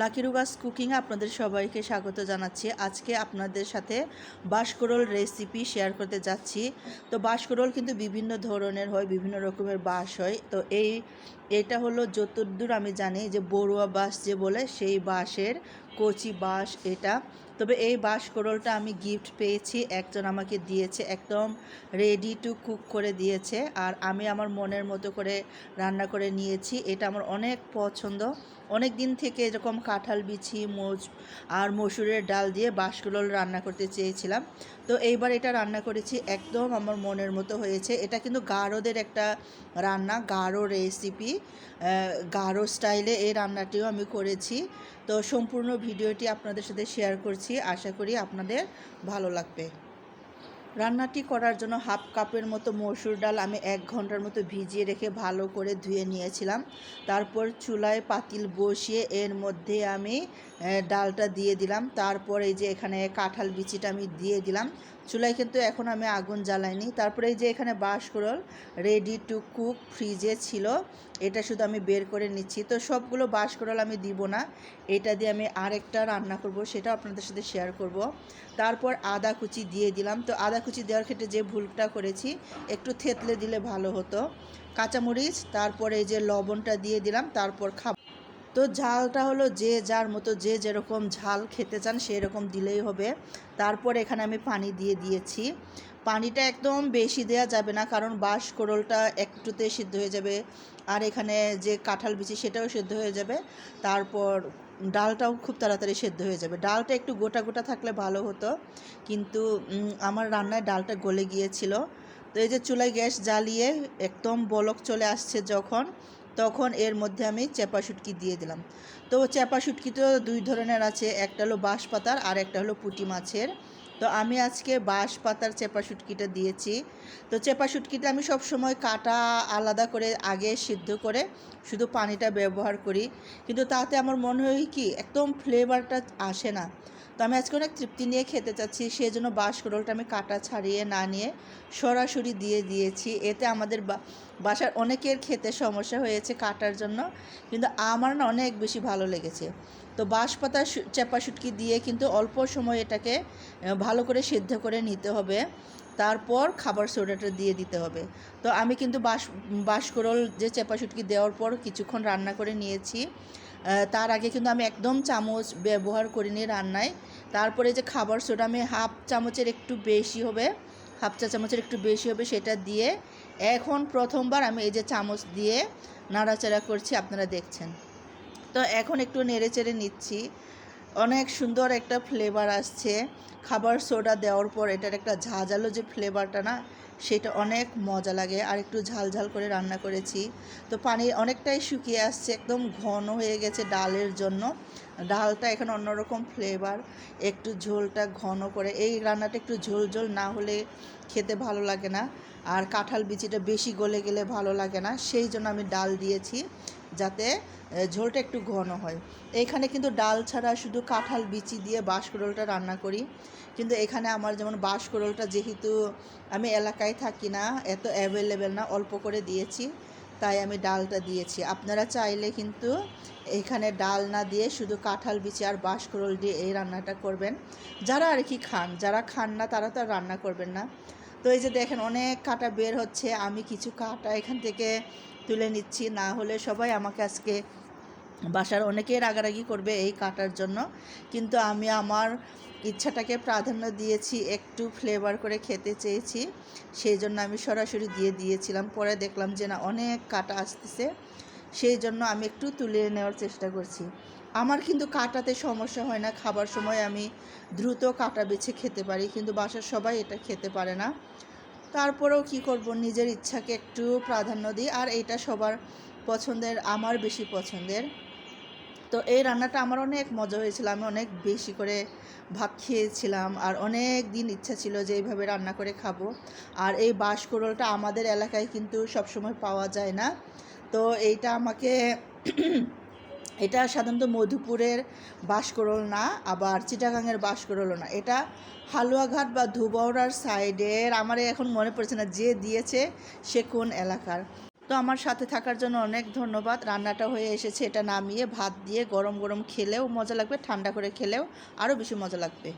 Lucky রুবাস cooking আপনাদের সবাইকে স্বাগত জানাচ্ছি। আজকে আপনাদের সাথে বাঁশকরোল রেসিপি শেয়ার করতে যাচ্ছি। তো বাঁশকরোল কিন্তু বিভিন্ন ধরনের হয়, বিভিন্ন রকমের বাঁশ হয়। তো এই, এটা হলো যতদূর আমি জানি যে বড়ুয়া বাঁশ যে বলে, সেই বাঁশের কচি বাঁশ এটা। তবে এই বাঁশকরোলটা আমি গিফট পেয়েছি। একজন আমাকে দিয়েছে, একদম রেডি টু কুক করে দিয়েছে। আর আমি আমার মনের মতো করে রান্না করে নিয়েছি। এটা আমার অনেক পছন্দ। অনেক দিন থেকে এরকম কাঁঠাল বিছি মোজ আর মসুরের ডাল দিয়ে বাঁশকরোল রান্না করতে চেয়েছিলাম। তো এইবার এটা রান্না করেছি। একদম আমার মনের মতো হয়েছে। এটা কিন্তু গাঢ়দের একটা রান্না, গাঢ় রেসিপি গাঢ় স্টাইলে এই রান্নাটিও আমি করেছি। তো সম্পূর্ণ ভিডিওটি আপনাদের সাথে শেয়ার করছি। আশা করি আপনাদের ভালো লাগবে। রান্নাটি করার জন্য হাফ কাপের মতো মসুর ডাল আমি এক ঘণ্টার মতো ভিজিয়ে রেখে ভালো করে ধুয়ে নিয়েছিলাম। তারপর চুলায় পাতিল বসিয়ে এর মধ্যে আমি ডালটা দিয়ে দিলাম। তারপর এই যে এখানে কাঁঠাল বিচিটা আমি দিয়ে দিলাম। চুলায় কিন্তু এখন আমি আগুন জ্বালাইনি। তারপরে এই যে এখানে বাঁশকরল রেডি টু কুক ফ্রিজে ছিল, এটা শুধু আমি বের করে নিচ্ছি। তো সবগুলো বাঁশকরল আমি দিব না, এটা দিয়ে আমি আরেকটা রান্না করব সেটা আপনাদের সাথে শেয়ার করব। তারপর আদা কুচি দিয়ে দিলাম। তো আদা কুচি দেওয়ার ক্ষেত্রে যে ভুলটা করেছি, একটু থেতলে দিলে ভালো হতো। কাঁচামরিচ, তারপরে এই যে লবণটা দিয়ে দিলাম, তারপর খাব। তো ঝালটা হলো যে যার মতো যে যেরকম ঝাল খেতে চান সেই রকম দিলেই হবে। তারপর এখানে আমি পানি দিয়ে দিয়েছি। পানিটা একদম বেশি দেওয়া যাবে না, কারণ বাঁশ কোরলটা একটুতে সিদ্ধ হয়ে যাবে। আর এখানে যে কাঁঠাল বিচি সেটাও সিদ্ধ হয়ে যাবে। তারপর ডালটাও খুব তাড়াতাড়ি সেদ্ধ হয়ে যাবে। ডালটা একটু গোটা গোটা থাকলে ভালো হতো। কিন্তু আমার রান্নায় ডালটা গলে গিয়েছিল। তো এই যে চুলায় গ্যাস জ্বালিয়ে একদম বলক চলে আসছে যখন তখন এর মধ্যে আমি চেপা শুটকি দিয়ে দিলাম। তো চেপা শুটকি তো দুই ধরনের আছে, একটা হলো বাঁশ পাতার আর একটা হলো পুঁটি মাছের। তো আমি আজকে বাঁশ পাতার চেপা শুটকিটা দিয়েছি। তো চেপা শুটকিটা আমি সব সময় কাটা আলাদা করে আগে সিদ্ধ করে শুধু পানিটা ব্যবহার করি। কিন্তু তাতে আমার মনে হয় কি, একদম ফ্লেভারটা আসে না। তো আমি আজকে অনেক তৃপ্তি নিয়ে খেতে চাচ্ছি সেই জন্য বাঁশকরলটা আমি কাটা ছাড়িয়ে না নিয়ে সরাসরি দিয়ে দিয়েছি। এতে আমাদের বাসার অনেকের খেতে সমস্যা হয়েছে কাটার জন্য, কিন্তু আমার না অনেক বেশি ভালো লেগেছে। তো বাঁশ পাতা চেপা শুটকি দিয়ে কিন্তু অল্প সময় এটাকে ভালো করে সিদ্ধ করে নিতে হবে। তারপর খাবার সোডাটা দিয়ে দিতে হবে। তো আমি কিন্তু বাঁশ বাঁশকরল যে চেপা শুটকি দেওয়ার পর কিছুক্ষণ রান্না করে নিয়েছি। তার আগে কিন্তু আমি একদম চামচ ব্যবহার করিনি রান্নায়। তারপরে যে খাবার সোডা আমি হাফ চামচের একটু বেশি হবে, হাফ চা চামচের একটু বেশি হবে সেটা দিয়ে এখন প্রথমবার আমি এই যে চামচ দিয়ে নাড়াচাড়া করছি, আপনারা দেখছেন। তো এখন একটু নেড়ে চেড়ে নিচ্ছি। অনেক সুন্দর একটা ফ্লেভার আসছে। খাবার সোডা দেওয়ার পর এটার একটা ঝাঁঝালো যে ফ্লেভারটা না, সেটা অনেক মজা লাগে। আর একটু ঝাল ঝাল করে রান্না করেছি। তো পানি অনেকটাই শুকিয়ে আসছে, একদম ঘন হয়ে গেছে ডালের জন্য। ডালটা এখন অন্যরকম ফ্লেভার একটু ঝোলটা ঘন করে, এই রান্নাটা একটু ঝোল ঝোল না হলে খেতে ভালো লাগে না। আর কাঁঠাল বিচিটা বেশি গলে গেলে ভালো লাগে না। সেই জন্য আমি ডাল দিয়েছি। যাতে ঝোলটা একটু ঘন হয়। এইখানে কিন্তু ডাল ছাড়া শুধু কাঁঠাল বিচি দিয়ে বাঁশকরোলটা রান্না করি। কিন্তু এখানে আমার যেমন বাঁশকরোলটা যেহেতু আমি এলাকায় থাকি না, এত অ্যাভেলেবেল না, অল্প করে দিয়েছি, তাই আমি ডালটা দিয়েছি। আপনারা চাইলে কিন্তু এখানে ডাল না দিয়ে শুধু কাঁঠাল বিচি আর বাঁশকরোল দিয়ে এই রান্নাটা করবেন। যারা আর কি খান, যারা খান না তারা তো আর রান্না করবেন না। তো এই যে দেখেন, অনেক কাটা বের হচ্ছে, আমি কিছু কাটা এখান থেকে তুলে নিচ্ছি, না হলে সবাই আমাকে আজকে বাসার অনেকেই রাগারাগি করবে এই কাটার জন্য। কিন্তু আমি আমার ইচ্ছাটাকে প্রাধান্য দিয়েছি, একটু ফ্লেভার করে খেতে চেয়েছি, সেই জন্য আমি সরাসরি দিয়ে দিয়েছিলাম। পরে দেখলাম যে না, অনেক কাটা আসতেছে, সেই জন্য আমি একটু তুলে নেওয়ার চেষ্টা করছি। আমার কিন্তু কাটাতে সমস্যা হয় না, খাবার সময় আমি দ্রুত কাটা বেছে খেতে পারি, কিন্তু বাসার সবাই এটা খেতে পারে না। তারপরেও কি করব? নিজের ইচ্ছাকে একটু প্রাধান্য দিই, আর এটা সবার পছন্দের, আমার বেশি পছন্দের। তো এই রান্নাটা আমার অনেক মজা হয়েছিল, আমি অনেক বেশি করে ভাত খেয়েছিলাম, আর অনেক দিন ইচ্ছা ছিল যে এইভাবে রান্না করে খাব। আর এই বাঁশকরলটা আমাদের এলাকায় কিন্তু সবসময় পাওয়া যায় না। তো এইটা আমাকে এটা সাধারণত মধুপুরের বাঁশকরল না আবার চিটাগাংয়ের বাঁশকরলও না এটা হালুয়াঘাট বা ধুবৌড়ার সাইডের, আমার এখন মনে পড়ছে না যে দিয়েছে সে কোন এলাকার। তো আমার সাথে থাকার জন্য অনেক ধন্যবাদ। রান্নাটা হয়ে এসেছে, এটা নামিয়ে ভাত দিয়ে গরম গরম খেলেও মজা লাগবে, ঠান্ডা করে খেলেও আরও বেশি মজা লাগবে।